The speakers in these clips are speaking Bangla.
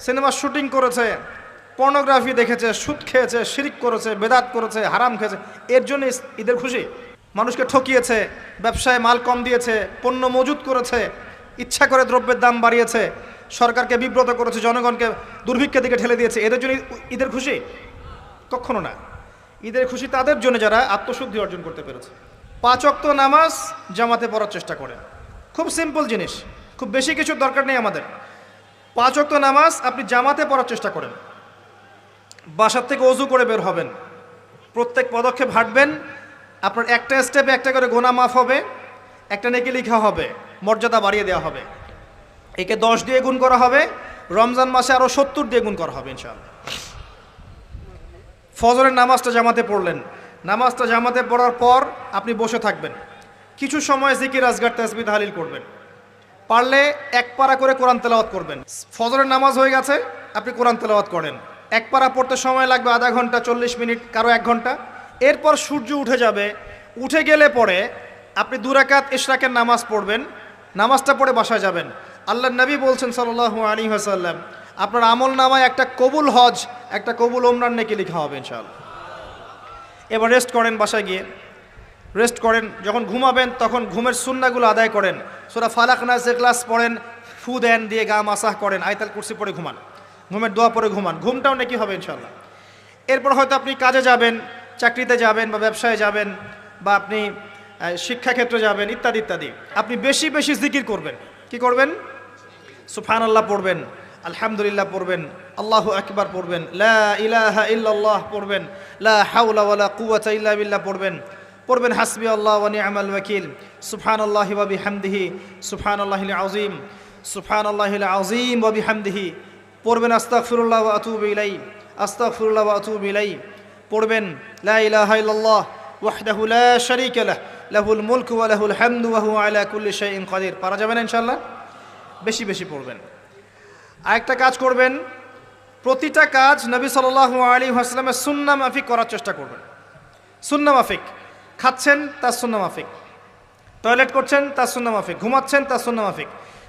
সিনেমার শুটিং করেছে, পর্নোগ্রাফি দেখেছে, সুদ খেয়েছে, শিরিক করেছে, বেদাত করেছে, হারাম খেয়েছে, এর জন্য ঈদের খুশি। মানুষকে ঠকিয়েছে, ব্যবসায় মাল কম দিয়েছে, পণ্য মজুত করেছে, ইচ্ছা করে দ্রব্যের দাম বাড়িয়েছে, সরকারকে বিব্রত করেছে, জনগণকে দুর্ভিক্ষের দিকে ঠেলে দিয়েছে, এদের জন্য ঈদের খুশি? কখনো না। ঈদের খুশি তাদের জন্য যারা আত্মশুদ্ধি অর্জন করতে পেরেছে। পাঁচ অক্ত নামাজ জামাতে পড়ার চেষ্টা করে। খুব সিম্পল জিনিস। খুব বেশি কিছুর দরকার নেই আমাদের। পাঁচ অক্ত নামাজ আপনি জামাতে পড়ার চেষ্টা করেন। বাসার থেকে অজু করে বের হবেন। প্রত্যেক পদক্ষেপ হাঁটবেন। আপনার একটা স্টেপে একটা করে গোনা মাফ হবে, একটা নেকি লিখা হবে, মর্যাদা বাড়িয়ে দেওয়া হবে। একে দশ দিয়ে গুণ করা হবে, রমজান মাসে আরও সত্তর দিয়ে গুণ করা হবে ইনশাআল্লাহ। ফজরের নামাজটা জামাতে পড়লেন। নামাজটা জামাতে পড়ার পর আপনি বসে থাকবেন। কিছু সময় জিকির, আজগার তাসবি তাহলিল করবেন। পারলে এক পারা করে কোরআন তেলাওয়াত করবেন। ফজরের নামাজ হয়ে গেছে, আপনি কোরআন তেলাওয়াত করেন। এক পারা পড়তে সময় লাগবে আধা ঘণ্টা, চল্লিশ মিনিট, কারও এক ঘণ্টা। এরপর সূর্য উঠে যাবে, উঠে গেলে পরে আপনি দুরাকাত ইশরাকের নামাজ পড়বেন, নামাজটা পড়ে বাসায় যাবেন। আল্লাহ নবী বলছেন সাল্লাল্লাহু আলী হাসাল্লাম আপনার আমল নামায় একটা কবুল হজ, একটা কবুল ওমরান নেকি লেখা হবে ইনশাআল্লাহ। এবার রেস্ট করেন বাসায় গিয়ে। রেস্ট করেন, যখন ঘুমাবেন তখন ঘুমের সুন্নাগুলো আদায় করেন। সোরা ফালাক নাস ক্লাস পড়েন, ফু দেন, দিয়ে গা মাসাহ করেন, আয়তাল কুর্সি পরে ঘুমান, ঘুমের দোয়া পরে ঘুমান, ঘুমটাও নাকি হবে ইনশাল্লাহ এরপর হয়তো আপনি কাজে যাবেন, চাকরিতে যাবেন বা ব্যবসায় যাবেন বা আপনি শিক্ষাক্ষেত্রে যাবেন, ইত্যাদি ইত্যাদি। আপনি বেশি বেশি জিকির করবেন। কি করবেন? সুফান আল্লাহ পড়বেন, আলহামদুলিল্লাহ পড়বেন, আল্লাহ আকবার পড়বেন, লা ইলাহা ইল্লাল্লাহ পড়বেন, লা হাওলা ওয়ালা কুওয়াতা ইল্লা বিল্লাহ পড়বেন পড়বেন, হাসবি আল্লাহ ওয়া নি'মাল ওয়াকিল। সুবহানাল্লাহি ওয়া বিহামদিহি, সুবহানাল্লাহিল আযীম সুবহানাল্লাহিল আযীম ওয়া বিহামদিহি। পড়বেন, আস্তাগফিরুল্লাহ ওয়া আতুবু ইলাই আস্তাগফিরুল্লাহ ওয়া আতুবু ইলাই পড়বেন, লা ইলাহা ইল্লাল্লাহ ওয়াহদাহু লা শারীকা লাহ, লাহুল মুলকু ওয়া লাহুল হামদু ওয়া হুয়া আলা কুল্লি শাইইন কাদির। পারা যাবে না ইনশাআল্লাহ? বেশি বেশি পড়বেন। আরেকটা কাজ করবেন, প্রতিটা কাজ নবী সাল্লাল্লাহু আলী আসলামের সুন্না মাফিক করার চেষ্টা করবেন। সুন্না মাফিক। খাচ্ছেন, তার সুন্না মাফিক। টয়লেট করছেন, তার সুন্না মাফিক। ঘুমাচ্ছেন, তার সুন্না মাফিক।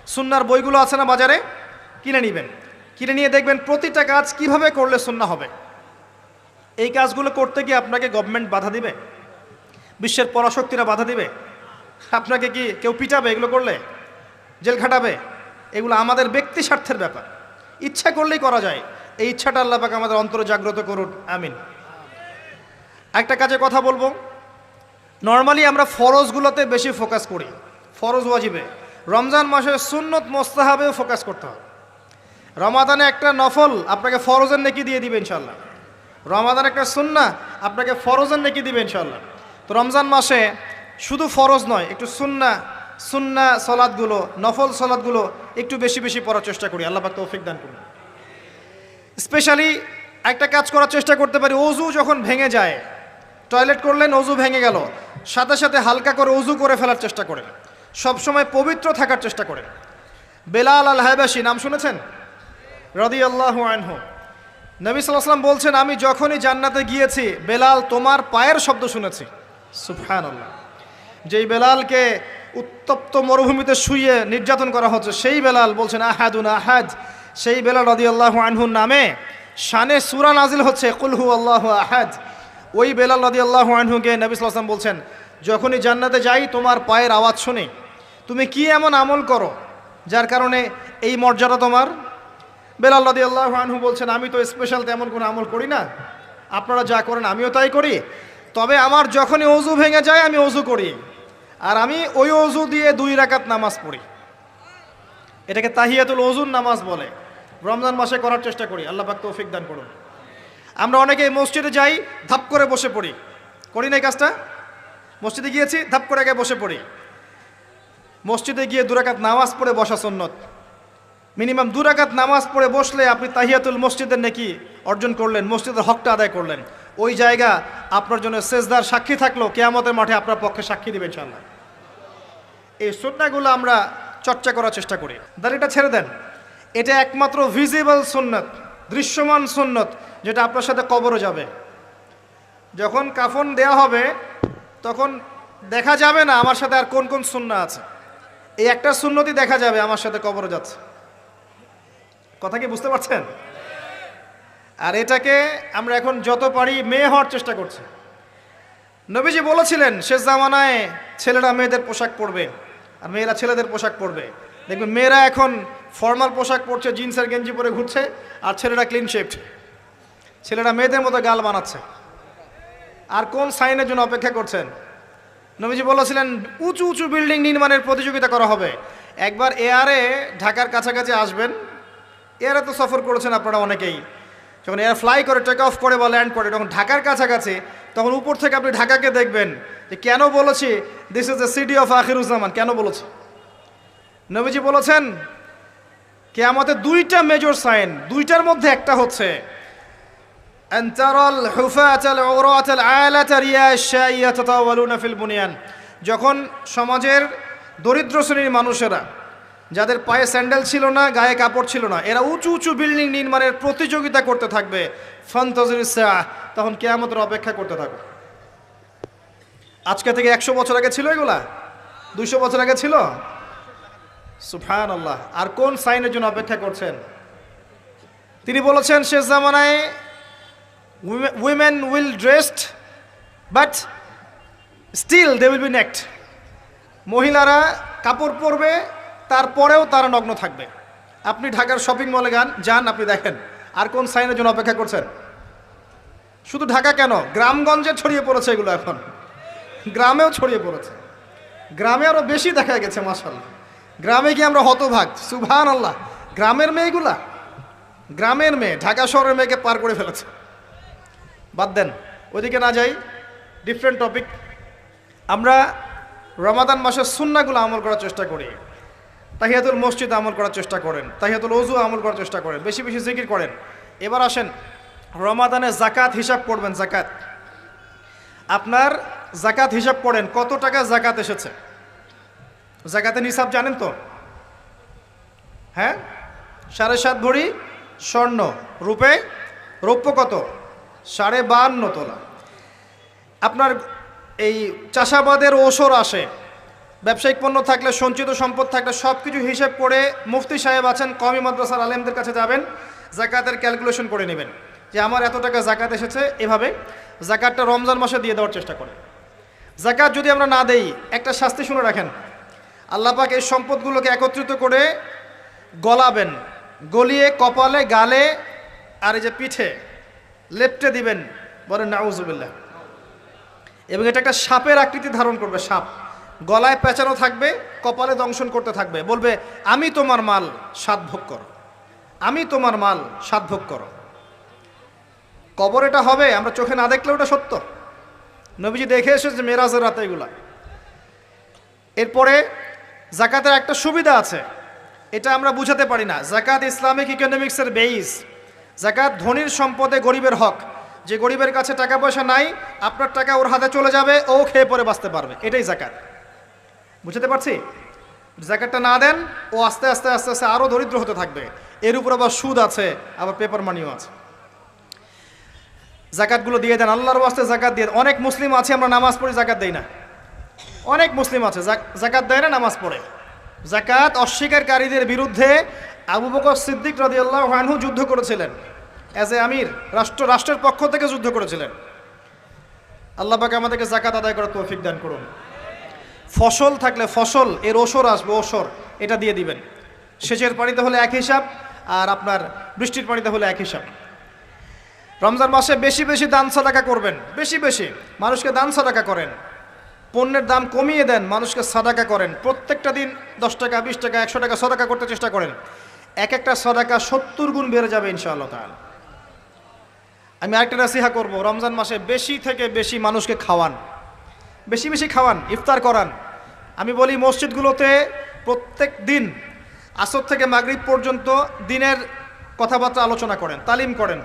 সুন্নার বইগুলো আছে না বাজারে? কিনে নেবেন। কিনে নিয়ে দেখবেন প্রতিটা কাজ কীভাবে করলে সুন্না হবে? এই কাজগুলো করতে গিয়ে আপনাকে গভর্নমেন্ট বাধা দিবে? বিশ্বের পরাশক্তিরা বাধা দিবে? আপনাকে কি কেউ পিটাবে এগুলো করলে? জেল খাটাবে? এগুলো আমাদের ব্যক্তি স্বার্থের ব্যাপার। ইচ্ছা করলেই করা যায়। এই ইচ্ছাটা আল্লাহ আমাদের অন্তরে জাগ্রত করুন। আমিন। একটা কাজে কথা বলব। নর্মালি আমরা ফরজগুলোতে বেশি ফোকাস করি। ফরজ ওয়াজিবে। রমজান মাসে সুন্নত মোস্তাহাবেও ফোকাস করতে হবে। রমাদানে একটা নফল আপনাকে ফরজের নেকি দিয়ে দিবে ইনশাল্লাহ রমাদান একটা সুন্না আপনাকে ফরজের নেকি দিবে ইনশাল্লাহ তো রমজান মাসে শুধু ফরজ নয়, একটু সুন্না সুন্না সলাদগুলো, নফল সলাদগুলো একটু বেশি বেশি পড়ার চেষ্টা করি। আল্লাহ তৌফিক দান করুন। স্পেশালি একটা কাজ করার চেষ্টা করতে পারি অজু যখন ভেঙে যায় টয়লেট করলেন অজু ভেঙে গেল। সাথে সাথে হালকা করে অজু করে ফেলার চেষ্টা করেন। সবসময় পবিত্র থাকার চেষ্টা করেন। বেলাল আল হায়বাসী নাম শুনেছেন? রদি আল্লাহ আনহু। নবী সাল্লাম বলছেন, আমি যখনই জান্নাতে গিয়েছি, বেলাল তোমার পায়ের শব্দ শুনেছি। সুফহান আল্লাহ যেই বেলালকে উত্তপ্ত মরুভূমিতে শুয়ে নির্যাতন করা হচ্ছে, সেই বেলাল বলছেন, আহাদুন আহাদ। সেই বেলাল রদি আল্লাহ আনহুর নামে শানে সুরা নাজিল হচ্ছে কুলহু আল্লাহ আহাদ। ওই বেলাল রদি আল্লাহ আনহুকে নবী সাল্লাম বলছেন, যখনই জান্নাতে যাই, তোমার পায়ের আওয়াজ শুনি। তুমি কি এমন আমল করো যার কারণে এই মর্যাদা তোমার? বেলাল রদি আল্লাহ আনহু বলছেন, আমি তো স্পেশাল তেমন কোনো আমল করি না। আপনারা যা করেন আমিও তাই করি। তবে আমার যখনই অজু ভেঙে যায়, আমি অজু করি। আর আমি ওই অজু দিয়ে দুই রাকাত নামাজ পড়ি। এটাকে তাহিয়াতুল অজুর নামাজ বলে। রমজান মাসে করার চেষ্টা করি। আল্লাহ পাক তৌফিক দান করুন। আমরা অনেকে মসজিদে যাই, ধাপ করে বসে পড়ি। করি না কাজটা? মসজিদে গিয়েছি, ধাপ করে আগে বসে পড়ি। মসজিদে গিয়ে দুরাকাত নামাজ পড়ে বসা সন্নত। মিনিমাম দুরাকাত নামাজ পড়ে বসলে আপনি তাহিয়াতুল মসজিদের নাকি অর্জন করলেন, মসজিদের হকটা আদায় করলেন। ওই জায়গা আপনার জন্য সেজদার সাক্ষী থাকল, কেয়ামতের মাঠে আপনার পক্ষে সাক্ষী দেবে ইনশাল্লাহ এই সুন্নাগুলো আমরা চর্চা করার চেষ্টা করি। দাড়িটা ছেড়ে দেন। এটা একমাত্র ভিজিবল সুন্নত, দৃশ্যমান সুন্নত। যেটা আপনার সাথে কবরও যাবে। যখন কাফন দেয়া হবে, তখন দেখা যাবে না আমার সাথে আর কোন কোন সুন্না আছে। এই একটা সুন্নতি দেখা যাবে আমার সাথে কবরও যাচ্ছে। কথা কি বুঝতে পারছেন? আর এটাকে আমরা এখন যত পারি মেয়ে হওয়ার চেষ্টা করছি। নবীজি বলেছিলেন শেষ জামানায় ছেলেরা মেয়েদের পোশাক পরবে আর মেয়েরা ছেলেদের পোশাক পরবে। দেখবেন মেয়েরা এখন ফর্মাল পোশাক পরছে জিন্সের গেঞ্জি পরে ঘুরছে আর ছেলেরা ক্লিন শেপড ছেলেরা মেয়েদের মতো গাল বানাচ্ছে। আর কোন সাইনের জন্য অপেক্ষা করছেন? নবীজি বলেছিলেন, উঁচু উঁচু বিল্ডিং নির্মাণের প্রতিযোগিতা করা হবে। একবার এয়ারে ঢাকার কাছাকাছি আসবেন। এয়ারে তো সফর করেছেন আপনারা অনেকেই। যখন এয়ার ফ্লাই করে টেক অফ করে বা ল্যান্ড করে তখন ঢাকার কাছাকাছি, তখন উপর থেকে আপনি ঢাকাকে দেখবেন যে কেন বলেছি this is the city of Akhiruzzaman কেন বলেছি? নবীজি বলেছেন কে আমাদের দুইটা মেজর সাইন দুইটার মধ্যে একটা হচ্ছে। أن ترى الحفاة العراة العالة رياء الشاء يتطاولون في البنيان যখন সমাজের দরিদ্র শ্রেণীর মানুষেরা যাদের পায়ে স্যান্ডেল ছিল না গায়ে কাপড় ছিল না এরা উঁচু উঁচু বিল্ডিং নির্মাণের প্রতিযোগিতা করতে থাকবে ফন্তজির শাহ তখন কেয়ামতের অপেক্ষা করতে থাকবে আজকে থেকে একশো বছর আগে ছিল এগুলা দুইশো বছর আগে ছিল সুফান আল্লাহ আর কোন সাইনের জন্য অপেক্ষা করছেন তিনি বলেছেন শেষ জামানায় women will dressed but still they will be naked মহিলারা কাপড় পরবে, তারপরেও তারা নগ্ন থাকবে। আপনি ঢাকার শপিং মলে গান যান আপনি দেখেন আর কোন সাইনের জন্য অপেক্ষা করছেন? শুধু ঢাকা কেন? গ্রামগঞ্জে ছড়িয়ে পড়েছে এগুলো এখন। গ্রামেও ছড়িয়ে পড়েছে। গ্রামে আরও বেশি দেখা গেছে মাসাল্লাহ গ্রামে গিয়ে আমরা হতভাগ সুভান আল্লাহ গ্রামের মেয়েগুলা, গ্রামের মেয়ে, ঢাকা শহরের মেয়েকে পার করে ফেলেছে। বাদ দেন। ওইদিকে না যাই ডিফারেন্ট টপিক আমরা রমাদান মাসের সুন্নাগুলো আমল করার চেষ্টা করি। তাহিয়াতুল মসজিদ আমল করার চেষ্টা করেন, তাহিয়াতুল অজু আমল করার চেষ্টা করেন, বেশি বেশি জিকির করেন। এবার আসেন, রমাদানে জাকাত হিসাব করবেন জাকাত আপনার জাকাত হিসাব করেন কত টাকা জাকাত এসেছে? জাকাতের হিসাব জানেন তো? হ্যাঁ? সাড়ে সাত ভরি স্বর্ণ, রূপে, রৌপ্য কত? সাড়ে বাহান্ন তোলা। আপনার এই চাষাবাদের ওসর আসে। ব্যবসায়িক পণ্য থাকলে, সঞ্চিত সম্পদ থাকলে সব কিছু হিসেব করে মুফতি সাহেব আছেন কমি মাদ্রাসার আলেমদের কাছে যাবেন, জাকাতের ক্যালকুলেশন করে নেবেন যে আমার এত টাকা জাকাত এসেছে এভাবে, জাকাতটা রমজান মাসে দিয়ে দেওয়ার চেষ্টা করে জাকাত যদি আমরা না দেই, একটা শাস্তি শুনে রাখেন। আল্লাপাক এই সম্পদগুলোকে একত্রিত করে গলাবেন, গলিয়ে, কপালে, গালে, আর এই যে পিঠে লেপটে দিবেন, বলেন, নাউজুবিল্লাহ। এবং এটা একটা সাপের আকৃতি ধারণ করবে, সাপ। গলায় পেঁচানো থাকবে, কপালে দংশন করতে থাকবে। বলবে, আমি তোমার মাল সাত ভোগ করো। আমি তোমার মাল সাত ভোগ করো। কবর এটা হবে, আমরা চোখে না দেখলে ওটা সত্য। নবীজি দেখে এসেছে মেরাজের রাতে এগুলা। এরপরে জাকাতের একটা সুবিধা আছে, এটা আমরা বুঝাতে পারি না। জাকাত ইসলামিক ইকোনমিক্সের বেইস জাকাত ধনির সম্পদে গরিবের হক। যে গরিবের কাছে টাকা পয়সা নাই, আপনার টাকা ওর হাতে চলে যাবে, ও খেয়ে পরে বাঁচতে পারবে। এটাই জাকাত বুঝতে পারছি? জাকাতটা না দেন, ও আস্তে আস্তে আস্তে আস্তে আরও দরিদ্র হতে থাকবে। এর উপর আবার সুদ আছে, আবার পেপার মানিও আছে। জাকাতগুলো দিয়ে দেন, আল্লাহর ওয়াস্তে জাকাত দিয়ে। অনেক মুসলিম আছে, আমরা নামাজ পড়ি জাকাত দেই না। অনেক মুসলিম আছে জাক- জাকাত দেয় না, নামাজ পড়ে। জাকাত অস্বীকারীদের বিরুদ্ধে আবু বকর সিদ্দিক রাদিয়াল্লাহু আনহু যুদ্ধ করেছিলেন। অ্যাজ এ আমির রাষ্ট্র, রাষ্ট্রের পক্ষ থেকে যুদ্ধ করেছিলেন। আল্লাহ পাকে আমাদেরকে জাকাত আদায় করার তৌফিক দান করুন। ফসল থাকলে ফসল, এর ওসর আসবে ওসর, এটা দিয়ে দিবেন। সেচের পানিতে হলে এক হিসাব, আর আপনার বৃষ্টির পানিতে হলে এক হিসাব। রমজান মাসে বেশি বেশি দান সাদাকা করবেন, বেশি বেশি। মানুষকে দান সাদাকা করেন। পণ্যের দাম কমিয়ে দেন, মানুষকে সাদাকা করেন। প্রত্যেকটা দিন দশ টাকা, বিশ টাকা, একশো টাকা সদাকা করতে চেষ্টা করেন। এক একটা সদাকা সত্তর গুণ বেড়ে যাবে ইনশাআল্লাহ তাআলা। আমি আরেকটা নাসিহা করব, রমজান মাসে বেশি থেকে বেশি মানুষকে খাওয়ান। বেশি বেশি খাওয়ান, ইফতার করান। আমি বলি মসজিদগুলোতে প্রত্যেক দিন আসর থেকে মাগরিব পর্যন্ত দিনের কথাবার্তা আলোচনা করেন, তালিম করেন।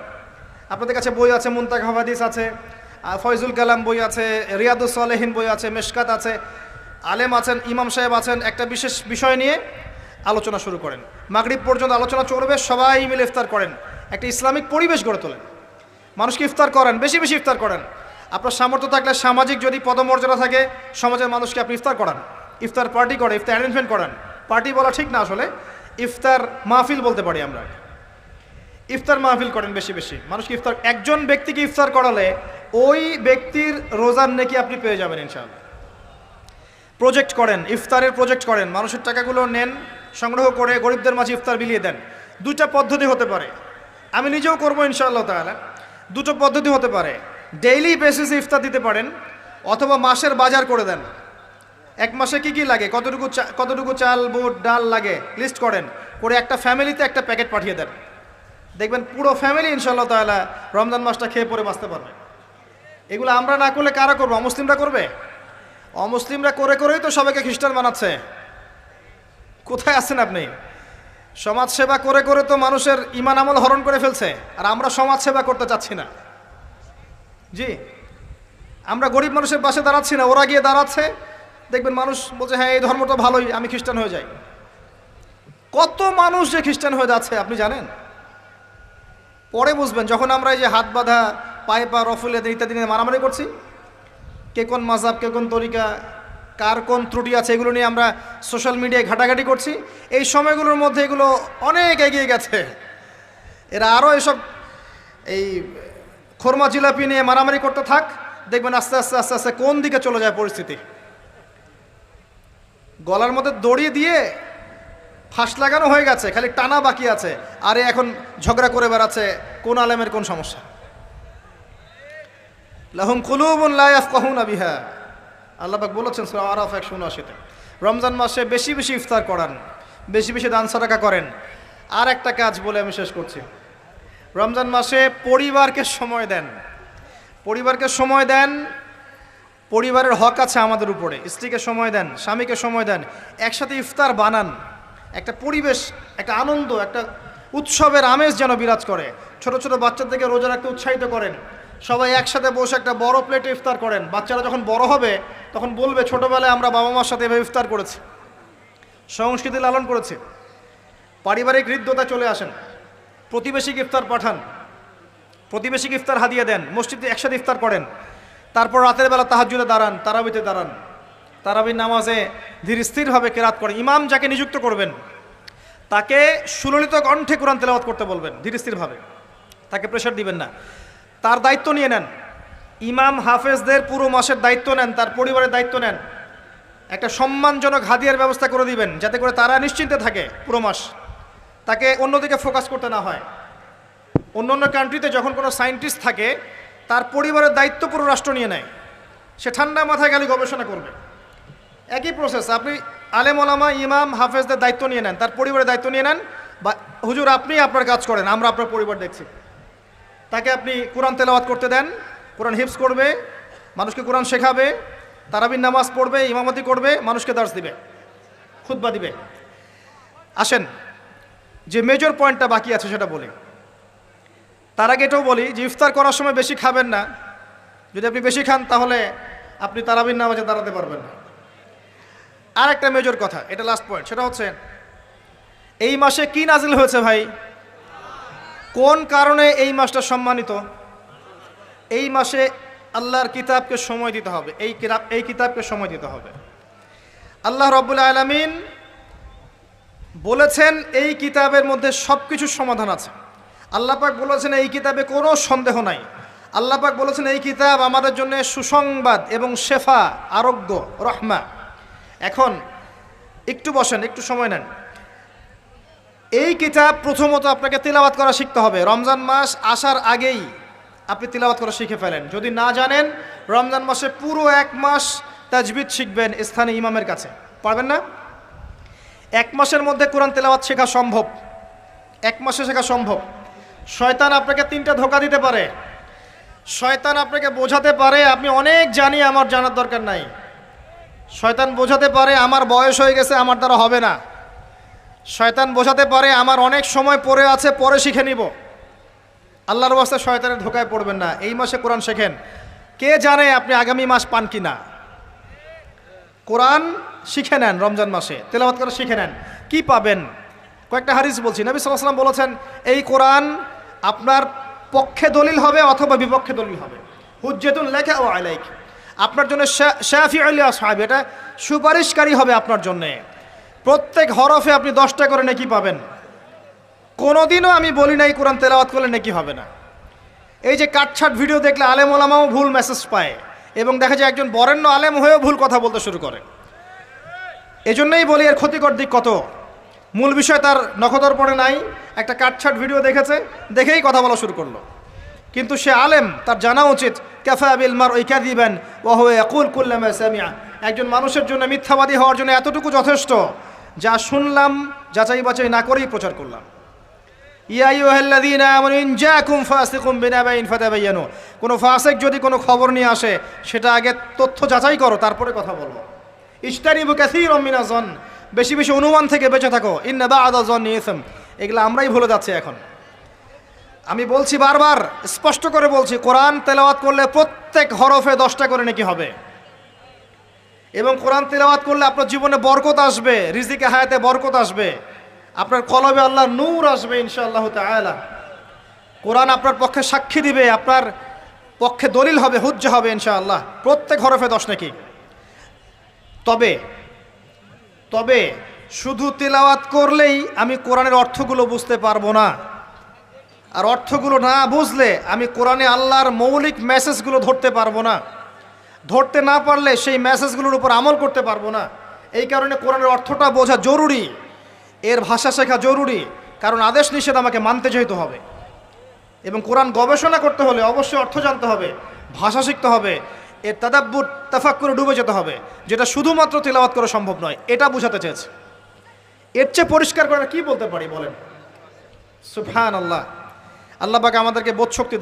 আপনাদের কাছে বই আছে মুন্তাক হাফাদিস আছে ফয়জুল কালাম বই আছে, রিয়াদুস সালেহীন বই আছে, মেশকাত আছে, আলেম আছেন, ইমাম সাহেব আছেন, একটা বিশেষ বিষয় নিয়ে আলোচনা শুরু করেন। মাগরিব পর্যন্ত আলোচনা চলবে, সবাই মিলে ইফতার করেন। একটা ইসলামিক পরিবেশ গড়ে তোলেন। মানুষকে ইফতার করেন, বেশি বেশি ইফতার করেন। আপনার সামর্থ্য থাকলে সামাজিক যদি পদমর্যাদা থাকে, সমাজের মানুষকে আপনি ইফতার করান। ইফতার পার্টি করে, ইফতার অ্যারেঞ্জমেন্ট করান। পার্টি বলা ঠিক না আসলে, ইফতার মাহফিল বলতে পারি আমরা। ইফতার মাহফিল করেন বেশি বেশি। মানুষকে ইফতার, একজন ব্যক্তিকে ইফতার করালে ওই ব্যক্তির রোজার নেকি আপনি পেয়ে যাবেন ইনশাআল্লাহ। প্রজেক্ট করেন, ইফতারের প্রজেক্ট করেন। মানুষের টাকাগুলো নেন সংগ্রহ করে গরিবদের মাঝে ইফতার বিলিয়ে দেন। দুইটা পদ্ধতি হতে পারে। আমি নিজেও করব ইনশাআল্লাহ তাহলে দুটো পদ্ধতি হতে পারে। ডেইলি বেসিসে ইফতার দিতে পারেন অথবা মাসের বাজার করে দেন। এক মাসে কি কি লাগে? কতটুকু কতটুকু চাল, বুট, ডাল লাগে? লিস্ট করেন। করে একটা ফ্যামিলিতে একটা প্যাকেট পাঠিয়ে দেন। দেখবেন পুরো ফ্যামিলি ইনশাআল্লাহ তাআলা রমজান মাসটা খেয়ে পরে বাঁচতে পারবে। এগুলো আমরা না করলে কারা করব? অমুসলিমরা করবে? অমুসলিমরা করে করেই তো সবাইকে খ্রিস্টান বানাচ্ছে। কোথায় আছেন আপনি? সমাজ সেবা করে করে তো মানুষের ইমান আমল হরণ করে ফেলছে, আর আমরা সমাজ সেবা করতে চাচ্ছি না। জি, আমরা গরিব মানুষের পাশে দাঁড়াচ্ছি না, ওরা গিয়ে দাঁড়াচ্ছে, দেখবেন মানুষ বলছে হ্যাঁ এই ধর্মটা ভালোই, আমি খ্রিস্টান হয়ে যাই। কত মানুষ যে খ্রিস্টান হয়ে যাচ্ছে, আপনি জানেন? পরে বুঝবেন, যখন আমরা এই যে হাত বাঁধা, পায়ে পা রফুলে ইত্যাদি নিয়ে মারামারি করছি, কে কোন মাজাব কে কোন তরিকা কার কোন ত্রুটি আছে এগুলো নিয়ে আমরা সোশ্যাল মিডিয়ায় ঘাটাঘাটি করছি। এই সময়গুলোর মধ্যে এগুলো অনেক এগিয়ে গেছে। এরা আরও এসব এই খোরমা জিলাপি নিয়ে মারামারি করতে থাক। দেখবেন আস্তে আস্তে আস্তে আস্তে কোন দিকে চলে যায় পরিস্থিতি। গলার মধ্যে দড়ি দিয়ে ফাঁস লাগানো হয়ে গেছে, খালি টানা বাকি আছে। আরে এখন ঝগড়া করে বেড়াচ্ছে, কোন আলেমের কোন সমস্যা? লাহুম কুলুবুন লা ইয়াফকাহুনা বিহা। আল্লাহ পাক বলেছেন সূরা আরাফ 179 তে রমজান মাসে বেশি বেশি ইফতার করান, বেশি বেশি দান সাদাকা করেন। আর একটা কাজ বলে আমি শেষ করছি। রমজান মাসে পরিবারকে সময় দেন। পরিবারকে সময় দেন, পরিবারের হক আছে আমাদের উপরে। স্ত্রীকে সময় দেন, স্বামীকে সময় দেন, একসাথে ইফতার বানান। একটা পরিবেশ, একটা আনন্দ, একটা উৎসবের আমেজ যেন বিরাজ করে। ছোট ছোট বাচ্চাদেরকে রোজা রাখতে উৎসাহিত করেন। সবাই একসাথে বসে একটা বড় প্লেটে ইফতার করেন। বাচ্চারা যখন বড় হবে, তখন বলবে, ছোটবেলায় আমরা বাবা মার সাথে এভাবে ইফতার করেছি। সংস্কৃতি লালন করেছে। পারিবারিক হৃদ্যতা চলে আসেন। প্রতিবেশী ইফতার পাঠান। প্রতিবেশীকে ইফতার হাদিয়ে দেন। মসজিদে একসাথে ইফতার করেন। তারপর রাতের বেলা তাহাজুদে দাঁড়ান, তারাবিতে দাঁড়ান। তারাবির নামাজে ধীর স্থিরভাবে কেরাত করেন। ইমাম যাকে নিযুক্ত করবেন, তাকে সুললিত কণ্ঠে কোরআন তেলাওয়াত করতে বলবেন, ধীর স্থিরভাবে। তাকে প্রেশার দিবেন না। তার দায়িত্ব নিয়ে নেন। ইমাম হাফেজদের পুরো মাসের দায়িত্ব নেন, তার পরিবারের দায়িত্ব নেন। একটা সম্মানজনক হাদিয়ার ব্যবস্থা করে দিবেন, যাতে করে তারা নিশ্চিন্তে থাকে পুরো মাস তাকে অন্যদিকে ফোকাস করতে না হয়। অন্য অন্য কান্ট্রিতে যখন কোনো সায়েন্টিস্ট থাকে, তার পরিবারের দায়িত্ব পুরো রাষ্ট্র নিয়ে নেয়। সে ঠান্ডা মাথায় গেলে গবেষণা করবে। একই প্রসেস আপনি আলেম ওলামা, ইমাম হাফেজদের দায়িত্ব নিয়ে নেন, তার পরিবারের দায়িত্ব নিয়ে নেন, বা হুজুর আপনি আপনার কাজ করেন, আমরা আপনার পরিবার দেখছি। তাকে আপনি কোরআন তেলাওয়াত করতে দেন, কোরআন হিপস করবে, মানুষকে কোরআন শেখাবে, তারাবির নামাজ পড়বে, ইমামতি করবে, মানুষকে দার্স দিবে, খুতবা দিবে। আসেন, যে মেজর পয়েন্টটা বাকি আছে সেটা বলি। তার আগে এটাও বলি যে ইফতার করার সময় বেশি খাবেন না। যদি আপনি বেশি খান, তাহলে আপনি তারাবির নামাজে দাঁড়াতে পারবেন না। আর একটা মেজর কথা, এটা লাস্ট পয়েন্ট সেটা হচ্ছে, এই মাসে কি নাজিল হয়েছে ভাই? কোন কারণে এই মাসটা সম্মানিত? এই মাসে আল্লাহর কিতাবকে সময় দিতে হবে। এই কিতাব এই কিতাবকে সময় দিতে হবে। আল্লাহ রব্বুল আলমিন বলেছেন, এই কিতাবের মধ্যে সব কিছুর সমাধান আছে। আল্লাহ পাক বলেছেন, এই কিতাবে কোনো সন্দেহ নাই। আল্লাহ পাক বলেছেন, এই কিতাব আমাদের জন্য সুসংবাদ এবং শেফা, আরোগ্য, রহমা। এখন একটু বসেন, একটু সময় নেন। এই কিতাব প্রথমত আপনাকে তিলাওয়াত করা শিখতে হবে। রমজান মাস আসার আগেই আপনি তিলাওয়াত করা শিখে ফেলেন। যদি না জানেন, রমজান মাসে পুরো এক মাস তাজবিদ শিখবেন স্থানীয় ইমামের কাছে। পারবেন না? এক মাসের মধ্যে কোরআন তেলাওয়াত শেখা সম্ভব। এক মাসে শেখা সম্ভব। শয়তান আপনাকে তিনটা ধোকা দিতে পারে। শয়তান আপনাকে বোঝাতে পারে, আপনি অনেক জানি, আমার জানার দরকার নাই। শয়তান বোঝাতে পারে, আমার বয়স হয়ে গেছে, আমার দ্বারা হবে না। শয়তান বোঝাতে পারে, আমার অনেক সময় পড়ে আছে, পরে শিখে নিব। আল্লাহর বাস্তে শয়তানের ধোকায় পড়বেন না। এই মাসে কোরআন শেখেন, কে জানে আপনি আগামী মাস পান কি না? কোরআন শিখে নেন রমজান মাসে, তেলাওয়াত করে শিখে নেন। কি পাবেন? কয়েকটা হারিস বলছি। নবী সাল্লাম বলেছেন, এই কোরআন আপনার পক্ষে দলিল হবে অথবা বিপক্ষে দলিল হবে। হুজ্জেতুন লেখা ও আলাইক। আপনার জন্য শাফি আলিয়া সাহেব এটা সুপারিশকারী হবে আপনার জন্যে। প্রত্যেক হরফে আপনি দশটা করে নাকি পাবেন। কোনোদিনও আমি বলি নাই, কোরআন তেলাওয়াত করলে নাকি হবে না। এই যে কাটছাট ভিডিও দেখলে আলেম ওলামাও ভুল মেসেজ পায় এবং দেখা যায় একজন বরেণ্য আলেম হয়েও ভুল কথা বলতে শুরু করে। এজন্যই বলি এর ক্ষতিকর দিক কত? মূল বিষয় তার নখদর পড়ে নাই, একটা কাটছাট ভিডিও দেখেছে, দেখেই কথা বলা শুরু করল। কিন্তু সে আলেম, তার জানা উচিত ক্যাফা বিল মার ওই দিবেন ওহে একুল কুল্লাম সামিয়া একজন মানুষের জন্য মিথ্যাবাদী হওয়ার জন্য এতটুকু যথেষ্ট যা শুনলাম, যাচাই বাছাই না করেই প্রচার করলাম। কোনো ফাসিক যদি কোনো খবর নিয়ে আসে, সেটা আগে তথ্য যাচাই করো, তারপরে কথা বলব। ইশতানিবু কাসীরাম মিনাজ জন বেশি বেশি অনুমান থেকে বেঁচে থাকো। ইন্না বা'দা যন্নি ইসম। এগুলো আমরাই ভুলে যাচ্ছি এখন। আমি বলছি বারবার, স্পষ্ট করে বলছি, কোরআন তেলাওয়াত করলে প্রত্যেক হরফে দশটা করে নাকি হবে। এবং কোরআন তেলাওয়াত করলে আপনার জীবনে বরকত আসবে, রিজিকে হায়াতে বরকত আসবে। আপনার কলবে আল্লাহ নূর আসবে ইনশাআল্লাহ তাআলা। কোরআন আপনার পক্ষে সাক্ষী দিবে, আপনার পক্ষে দলিল হবে, হুজ্জা হবে ইনশাআল্লাহ। প্রত্যেক হরফে দশ নাকি। তবে তবে শুধু তেলাওয়াত করলেই আমি কোরআনের অর্থগুলো বুঝতে পারব না। আর অর্থগুলো না বুঝলে আমি কোরআনে আল্লাহর মৌলিক মেসেজগুলো ধরতে পারব না। ধরতে না পারলে সেই মেসেজগুলোর উপর আমল করতে পারব না। এই কারণে কোরআনের অর্থটা বোঝা জরুরি। এর ভাষা শেখা জরুরি। কারণ আদেশ নিষেধ আমাকে মানতে যেতে হবে। এবং কোরআন গবেষণা করতে হলে অবশ্যই অর্থ জানতে হবে, ভাষা শিখতে হবে, এর তাদাব্বুর তাফাক করে ডুবে যেতে হবে, যেটা শুধুমাত্র তেলাওয়াত করা সম্ভব নয়, এটা বোঝাতে চেয়েছে। এর চেয়ে পরিষ্কার করে কি বলতে পারি বলেন? সুফহান আল্লাহ আল্লাহ পাকে আমাদেরকে বোধ শক্তি